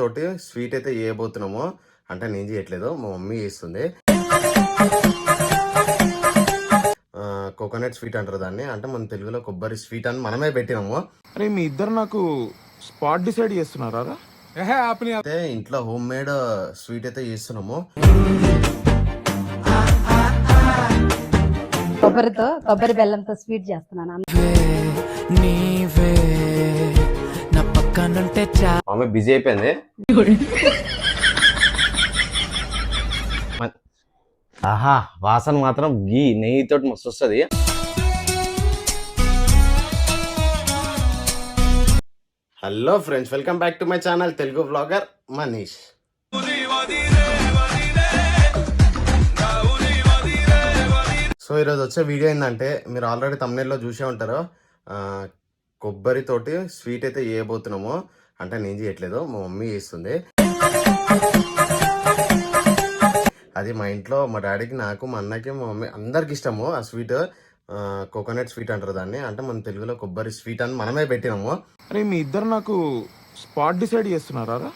తోటి స్వీట్ అయితే చేయబోతున్నాము అంటే నేను చేయట్లేదు మా మమ్మీ చేస్తుంది. కోకోనట్ స్వీట్ అంటారు దాన్ని. అంటే మన తెలుగులో కొబ్బరి స్వీట్ అని మనమే పెట్టినాము. అరే మీ ఇద్దరు నాకు స్పాట్ డిసైడ్ చేస్తున్నారా? అయితే ఇంట్లో హోమ్ మేడ్ స్వీట్ అయితే చేస్తున్నాము. కొబ్బరితో కొబ్బరి బెల్లంతో స్వీట్ చేస్తున్నాను. నీవే. మమ్మీ బిజీ అయిపోయింది. ఆహా వాసన మాత్రం గీ నెయ్యితో మస్తు వస్తుంది hello friends welcome back to my channel Telugu blogger Manish so ఈరోజు వచ్చే వీడియో ఏంటంటే మీరు ఆల్రెడీ తమిళలో చూసే ఉంటారు. కొబ్బరితోటి స్వీట్ అయితే చేయబోతున్నాము అంటే నేను చేయట్లేదు మా మమ్మీ చేస్తుంది. అది మా ఇంట్లో మా డాడీకి నాకు మా అన్నకి మా మమ్మీ అందరికి ఇష్టము. ఆ స్వీట్ కోకోనట్ స్వీట్ అంటారు దాన్ని. అంటే మన తెలుగులో కొబ్బరి స్వీట్ అని మనమే పెట్టినాము. అరే మీ ఇద్దరు నాకు స్పాట్ డిసైడ్ చేస్తున్నారా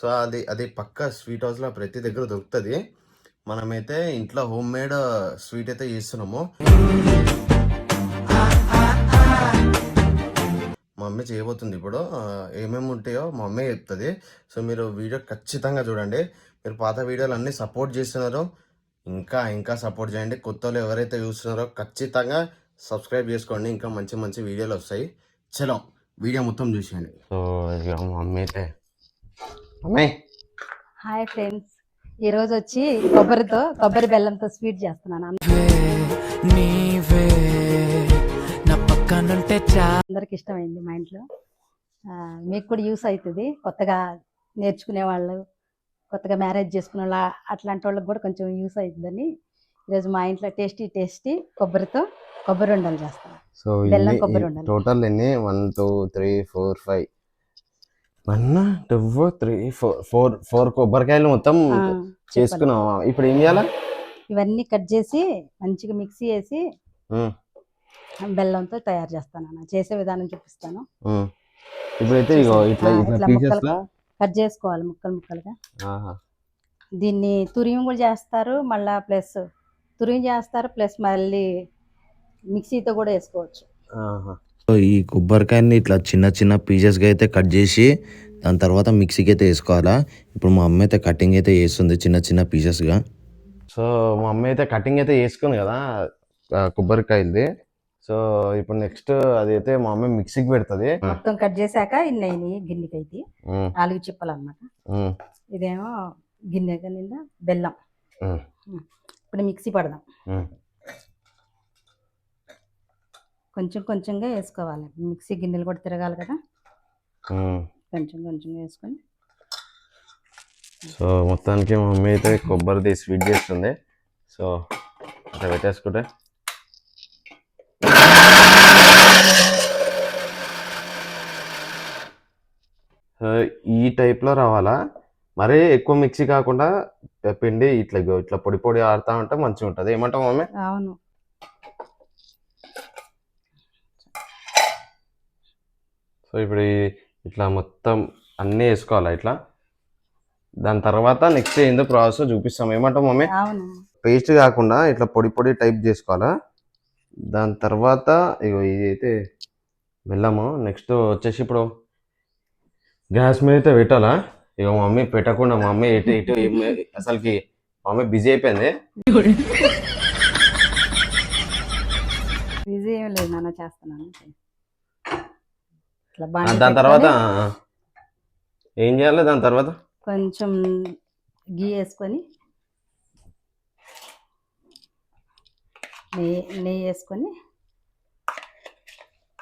సో అది అది పక్క స్వీట్ హౌస్లో ప్రతి దగ్గర దొరుకుతుంది. మనమైతే ఇంట్లో హోమ్ మేడ్ స్వీట్ అయితే చేస్తున్నాము. మా మమ్మీ చేయబోతుంది ఇప్పుడు. ఏమేమి ఉంటాయో మా మమ్మీ చెప్తుంది. సో మీరు వీడియో ఖచ్చితంగా చూడండి. మీరు పాత వీడియోలు అన్నీ సపోర్ట్ చేస్తున్నారు. ఇంకా ఇంకా సపోర్ట్ చేయండి. కొత్త వాళ్ళు ఎవరైతే చూస్తున్నారో ఖచ్చితంగా సబ్స్క్రైబ్ చేసుకోండి. ఇంకా మంచి మంచి వీడియోలు వస్తాయి. చలో వీడియో మొత్తం చూసేయండి. సో మమ్మీ అయితే. మమ్మీ! Hi friends. ఈ రోజు వచ్చి కొబ్బరితో కొబ్బరి బెల్లంతో స్వీట్ చేస్తున్నాను. నీవే పక్కనుంటే అందరికి ఇష్టమైంది మా ఇంట్లో. మీకు కూడా యూస్ అవుతుంది. కొత్తగా నేర్చుకునే వాళ్ళు కొత్తగా మ్యారేజ్ చేసుకునే వాళ్ళ అట్లాంటి వాళ్ళకి కూడా కొంచెం యూస్ అవుతుందని ఈరోజు మా ఇంట్లో టేస్టీ టేస్టీ కొబ్బరితో కొబ్బరి ఉండలు చేస్తాను సో బెల్లం కొబ్బరి ఉండాలి. టోటల్ ఎన్ని? One two three four five. One two three four four four కొబ్బరికాయలు మొత్తం చేసుకున్నాం ఇప్పుడు ఏం చేయాలా? ఇవన్నీ కట్ చేసి మంచిగా మిక్సీ వేసి బెల్లంతో తయారు చేస్తాను అన్న. చేసే విధానం చూపిస్తాను. ఇప్పుడైతే ఇగో ఇట్లా ఇట్లా కట్ చేసుకోవాలి ముక్కలు ముక్కలుగా. ఆహా. దీన్ని తురిమి కూడా చేస్తారు మళ్ళా ప్లస్ తురిమి చేస్తారు ప్లస్ మళ్ళీ మిక్సీతో కూడా వేసుకోవచ్చు. ఆహా. సో ఈ కొబ్బరికాయని ఇట్లా చిన్న చిన్న పీసెస్గా అయితే కట్ చేసి దాని తర్వాత మిక్సీకి అయితే వేసుకోవాలా? ఇప్పుడు మా అమ్మ అయితే కటింగ్ అయితే చేస్తుంది చిన్న చిన్న పీసెస్గా. సో మా అమ్మ అయితే కటింగ్ అయితే చేసుకుంది కదా కొబ్బరికాయలది. సో ఇప్పుడు నెక్స్ట్ అదైతే మా అమ్మ మిక్సీకి పెడుతుంది. మొత్తం కట్ చేశాక ఇన్ని అయినాయి గిన్నెకి అయితే నాలుగు చిప్పలు అన్నమాట ఉమ్, ఇదేమో గిన్నె నిండా బెల్లం. ఇప్పుడు మిక్సీ పడదాం. కొంచెం కొంచెంగా వేసుకోవాలి. మిక్సీ గిన్నెలు కూడా తిరగాలి కదా. కొంచెం కొంచెంగా వేసుకొని. సో మొత్తానికి మా మమ్మీ అయితే కొబ్బరిది స్వీట్ చేస్తుంది. సో అట్లా పెట్టేసుకుంటే సో ఈ టైప్లో రావాలా? మరీ ఎక్కువ మిక్సీ కాకుండా పిండి ఇట్లా ఇట్లా పొడి పొడి ఆడుతా ఉంటే మంచిగా ఉంటుంది ఏమంటావు మమ్మీ? అవును. సో ఇప్పుడు ఇట్లా మొత్తం అన్నీ వేసుకోవాలా ఇట్లా? దాని తర్వాత నెక్స్ట్ ఏందో ప్రాసెస్ చూపిస్తాం. ఏమంటావు మమ్మీ? పేస్ట్ కాకుండా ఇట్లా పొడి పొడి టైప్ చేసుకోవాలా? దాని తర్వాత ఇగో ఇది అయితే బెల్లము నెక్స్ట్ వచ్చేసి ఇప్పుడు గ్యాస్ మీద అయితే పెట్టాలా? ఇక మా మమ్మీ పెట్టకుండా మా మమ్మీ ఇటు ఇటు అసలుకి మా మమ్మీ బిజీ అయిపోయింది. ఏం లేదు నాన్న చేస్తున్నాను దాని తర్వాత ఏం చేయాలి దాని తర్వాత? కొంచెం గీ వేసుకొని నెయ్యి నెయ్యి వేసుకొని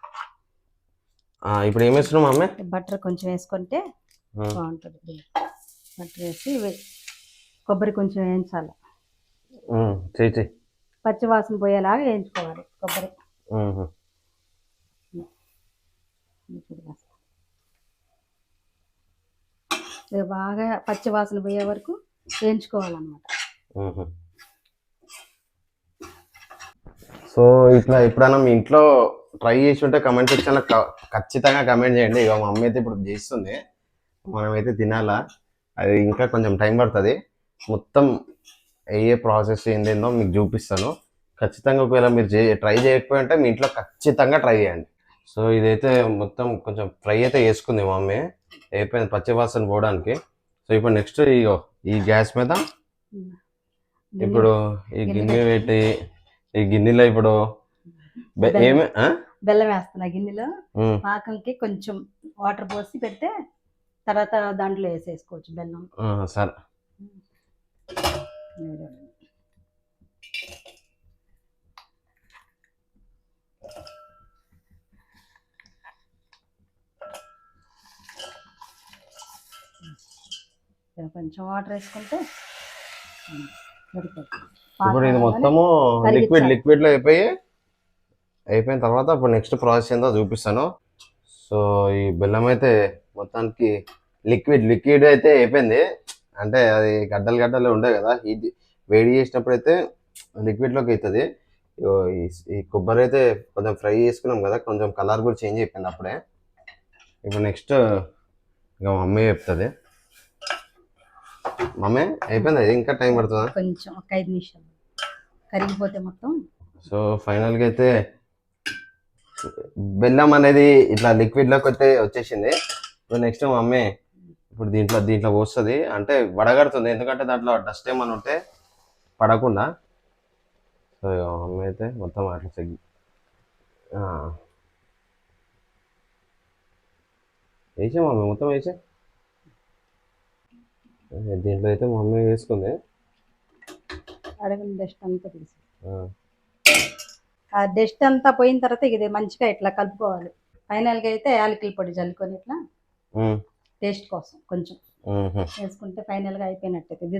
ఆ, ఇప్పుడు ఏం వేస్తున్నావు మమ్మీ బటర్ కొంచెం వేసుకుంటే బాగుంటుంది బటర్ వేసి కొబ్బరి కొంచెం వేయించాలి. పచ్చి వాసన పోయేలాగా వేయించుకోవాలి కొబ్బరి. బాగా పచ్చి వాసన పోయే వరకు వేయించుకోవాలన్నమాట. సో ఇట్లా ఎప్పుడైనా మీ ఇంట్లో ట్రై చేసి ఉంటే కమెంట్ సెక్షన్లో ఖచ్చితంగా కమెంట్ చేయండి. ఇక మా అమ్మ అయితే ఇప్పుడు చేస్తుంది. మనమైతే తినాలా? అది ఇంకా కొంచెం టైం పడుతుంది. మొత్తం ఏ ప్రాసెస్ ఏందేందో మీకు చూపిస్తాను. ఖచ్చితంగా ఒకవేళ మీరు ట్రై చేయకపోయింటే మీ ఇంట్లో ఖచ్చితంగా ట్రై చేయండి. సో ఇదైతే మొత్తం కొంచెం ఫ్రై అయితే వేసుకుంది మా మమ్మీ. అయిపోయింది పచ్చి వాసన పోవడానికి. సో ఇప్పుడు నెక్స్ట్ ఇగో ఈ గ్యాస్ మీద ఇప్పుడు ఈ గిన్నె పెట్టి ఈ గిన్నెలో ఇప్పుడు బెల్లం. వేస్తున్నా గిన్నెలో. పాకంకి కొంచెం వాటర్ పోసి పెడితే తర్వాత దాంట్లో వేసేసుకోవచ్చు బెల్లం. సరే. కొంచెం వాటర్ వేసుకుంటే. ఇప్పుడు ఇది మొత్తము. లిక్విడ్ లిక్విడ్లో అయిపోయి అయిపోయిన తర్వాత ఇప్పుడు నెక్స్ట్ ప్రాసెస్ ఏందో చూపిస్తాను. సో ఈ బెల్లం అయితే మొత్తానికి లిక్విడ్ లిక్విడ్ అయితే అయిపోయింది. అంటే అది గడ్డలు గడ్డలు ఉండే కదా హీట్ వేడి చేసినప్పుడు అయితే లిక్విడ్లోకి అవుతుంది. ఈ- కొబ్బరి అయితే కొంచెం ఫ్రై చేసుకున్నాం కదా కొంచెం కలర్ కూడా చేంజ్ అయిపోయింది అప్పుడే. ఇప్పుడు నెక్స్ట్ ఇక మమ్మీ చెప్తుంది. మమ్మీ అయిపోయింది? అది ఇంకా టైం పడుతుందా? కొంచెం ఒక ఐదు నిమిషాలు. కరిగిపోతే మొత్తం. సో ఫైనల్గా అయితే బెల్లం అనేది ఇట్లా లిక్విడ్లోకి అయితే వచ్చేసింది. సో నెక్స్ట్ మా మమ్మీ ఇప్పుడు దీంట్లో దీంట్లో పోస్తుంది. అంటే వడగడుతుంది. ఎందుకంటే దాంట్లో డస్ట్ ఏమైనా ఉంటే పడకుండా. సో మమ్మీ అయితే మొత్తం అట్లా చెక్ వేసే మమ్మీ మొత్తం వేసే? దీంట్లో అయితే మా మమ్మీ వేసుకుంది. అడగని డస్ట్ అంతా డస్ట్ అంతా పోయిన తర్వాత ఇది మంచిగా ఇట్లా కలుపుకోవాలి. ఫైనల్గా అయితే యాలకుల పొడి చల్లుకొని ఇట్లా టేస్ట్ కోసం కొంచెం. వేసుకుంటే ఫైనల్గా అయిపోయినట్టు ఇది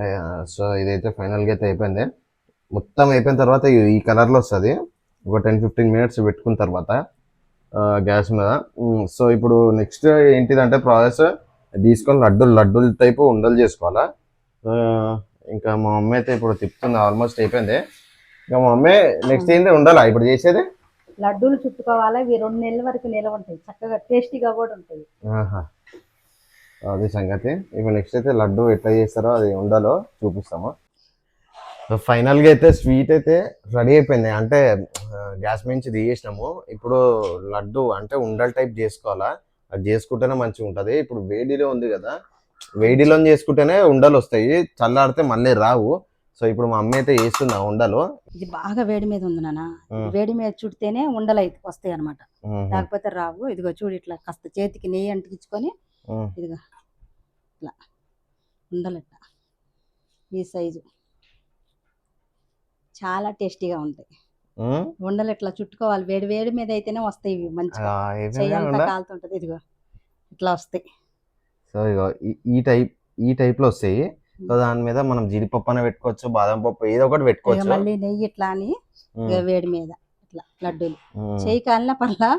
ఆ, సో ఇదైతే ఫైనల్గా అయితే అయిపోయింది. మొత్తం అయిపోయిన తర్వాత ఈ- కలర్లో వస్తుంది. ఒక టెన్ ఫిఫ్టీన్ మినిట్స్ పెట్టుకున్న తర్వాత గ్యాస్ మీద. సో ఇప్పుడు నెక్స్ట్ ఏంటిదంటే ప్రాసెస్ తీసుకొని లడ్డూలు లడ్డూల టైపు ఉండలు చేసుకోవాలా. ఆ, ఇంకా మా మమ్మీ అయితే ఇప్పుడు తిప్పుతుంది ఆల్మోస్ట్ అయిపోయింది. ఇంకా మా నెక్స్ట్ ఏంటి? ఉండాలా? ఇప్పుడు చేసేది? లడ్డూలు చుట్టుకోవాలి? ఇవి రెండు నెలల వరకు నిలవ ఉంటాయి. చక్కగా టేస్టీగా కూడా ఉంటాయి. అది సంగతి. ఇప్పుడు నెక్స్ట్ అయితే లడ్డు ఎట్లా చేస్తారో అది ఉండాలో చూపిస్తాము. సో ఫైనల్గా అయితే స్వీట్ అయితే రెడీ అయిపోయింది. అంటే గ్యాస్ నుంచి తీసేసినాము ఇప్పుడు లడ్డు అంటే ఉండల టైప్ చేసుకోవాలా? అది చేసుకుంటేనే మంచిగా ఉంటుంది. ఇప్పుడు వేడిలో ఉంది కదా. వేడిలో చేసుకుంటేనే ఉండలు వస్తాయి. చల్లారితే మళ్ళీ రావు. సో ఇప్పుడు మా అమ్మ అయితే ఆ ఉండలు. ఇది బాగా వేడి మీద ఉంది నాన్న. వేడి మీద చుడితేనే ఉండలు అయితే వస్తాయి అనమాట లేకపోతే రావు. ఇదిగో చూడు ఇట్లా కాస్త చేతికి నెయ్యి అంటించుకొని. ఇదిగో ఇట్లా ఉండలట్ట. ఈ సైజు. చాలా టేస్టీగా ఉంటాయి. ఉండలు ఇట్లా చుట్టుకోవాలి? వేడి వేడి మీద అయితేనే వస్తాయి ఇవి మంచిగా? కాలుతుంటది. ఇదిగో ఇట్లా వస్తాయి. సో ఇగో ఈ- ఈ టైప్ ఈ టైప్లో వస్తాయి. సో దాని మీద మనం జీడిపప్పు అనే పెట్టుకోవచ్చు బాదం పప్పు ఏదో ఒకటి పెట్టుకోవచ్చు. మళ్ళీ నెయ్యి ఇట్లా అని వేడి మీద ఇట్లా లడ్డూలు. చేయి కాలిన పర్లా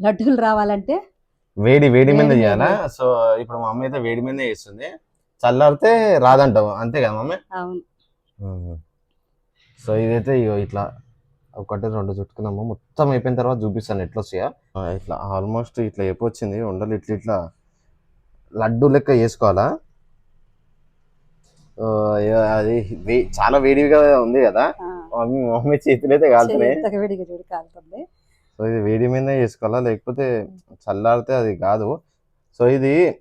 లడ్డూలు రావాలంటే వేడి వేడి మీద. చేయాలా? సో ఇప్పుడు మా అమ్మ అయితే వేడి మీద చేస్తుంది. చల్లారితే రాదంటావు అంతే కదా మమ్మీ అవును. సో ఇదైతే ఇట్లా ఒకటి రెండు చుట్టుకున్నాము. మొత్తం అయిపోయిన తర్వాత చూపిస్తాను ఎట్లా వస్తాయా. ఇట్లా ఆల్మోస్ట్ ఇట్లా వచ్చింది? ఉండలు ఇట్లా ఇట్లా లడ్డు లెక్క ఇగ అది వే- చాలా వేడిగా ఉంది కదా. మమ్మీ చేతులు అయితే కాలుతున్నాయి. ఎంత వేడిగా చూడు కాలుతుంది. సో ఇది వేడి మీద చేసుకోవాలా? లేకపోతే చల్లారితే అది కాదు. సో ఇది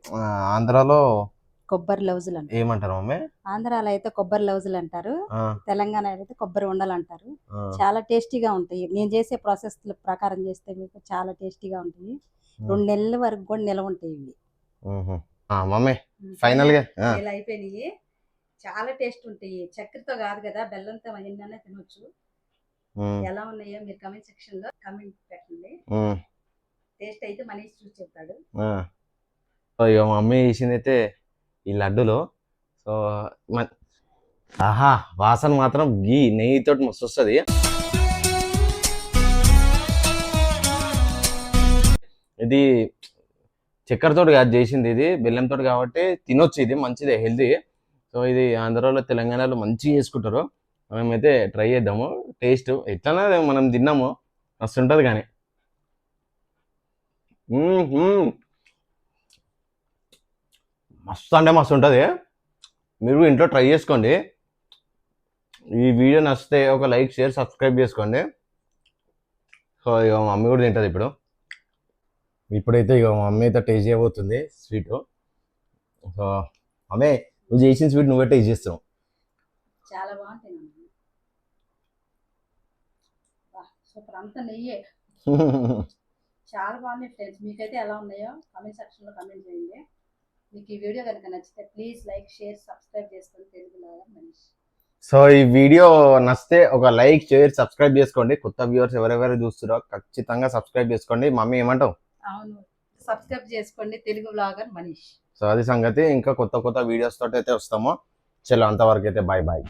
ఆంధ్రాలో కొబ్బరి లౌజులు అంటారు. ఏమంటారు మమ్మీ? ఆంధ్రాలో అయితే కొబ్బరి లౌజులు అంటారు. తెలంగాణ అయితే కొబ్బరి ఉండలు అంటారు. చాలా టేస్టీగా ఉంటాయి. నేను చేసే ప్రాసెస్ ప్రకారం చేస్తే మీకు చాలా టేస్టీగా ఉంటాయి. రెండు నెలల వరకు కూడా నిలవ ఉంటాయి ఇవి. మమ్మీ ఫైనల్గా అయిపోయినాయి. చాలా టేస్ట్ ఉంటాయి. చక్కెరతో కాదు కదా బెల్లంతో ఎన్నైనా తినొచ్చు. ఎలా ఉన్నాయో మీరు కమెంట్ సెక్షన్లో కమెంట్ పెట్టండి. టేస్ట్ అయితే మనీష్ చూసి చెప్తాడు. ఇక మా మమ్మీ చేసింది అయితే ఈ లడ్డులో. సో ఆహా వాసన మాత్రం గీ నెయ్యితో మస్తు వస్తుంది ఇది చక్కెరతో కాదు చేసింది ఇది బెల్లంతో కాబట్టి తినొచ్చు ఇది మంచిదే హెల్తీ. సో ఇది ఆంధ్రాలో తెలంగాణలో మంచిగా చేసుకుంటారు. మనమైతే ట్రై చేద్దాము. టేస్ట్ ఎట్లనా మనం తిన్నాము. మస్తు ఉంటుంది కానీ. మస్తు అంటే మస్తు ఉంటుంది. మీరు ఇంట్లో ట్రై చేసుకోండి. ఈ వీడియో నచ్చితే ఒక లైక్ షేర్ సబ్స్క్రైబ్ చేసుకోండి. సో ఇక మా మమ్మీ కూడా తింటుంది ఇప్పుడు. ఇప్పుడైతే ఇక మా మమ్మీ అయితే టేస్ట్ చేయబోతుంది. స్వీట్ సో మమ్మీ నువ్వు చేసిన స్వీట్ నువ్వే టేస్ట్ చేస్తున్నావు. చాలా సూపర్. అంత నెయ్యే. చాలా బాగున్నాయి ఫ్రెండ్స్ మీకైతే ఎలా ఉన్నాయో కామెంట్ సెక్షన్లో కామెంట్ చేయండి. మీకు ఈ వీడియో కనుక నచ్చితే ప్లీజ్ లైక్ షేర్ సబ్స్క్రైబ్ చేసుకొని తెలుగులాగా మనిషి. సో ఈ వీడియో నచ్చితే ఒక లైక్ షేర్ సబ్స్క్రైబ్ చేసుకోండి. కొత్త వ్యూవర్స్ ఎవరెవరు చూస్తారో ఖచ్చితంగా సబ్స్క్రైబ్ చేసుకోండి. మమ్మీ ఏమంటావు? అవును. సబ్స్క్రైబ్ చేసుకోండి. తెలుగు బ్లాగర్ మనీష్. సో అది సంగతి. ఇంకా కొత్త కొత్త వీడియోస్ తోటి అయితే వస్తాము. చలో అంతవరకు అయితే బాయ్ బాయ్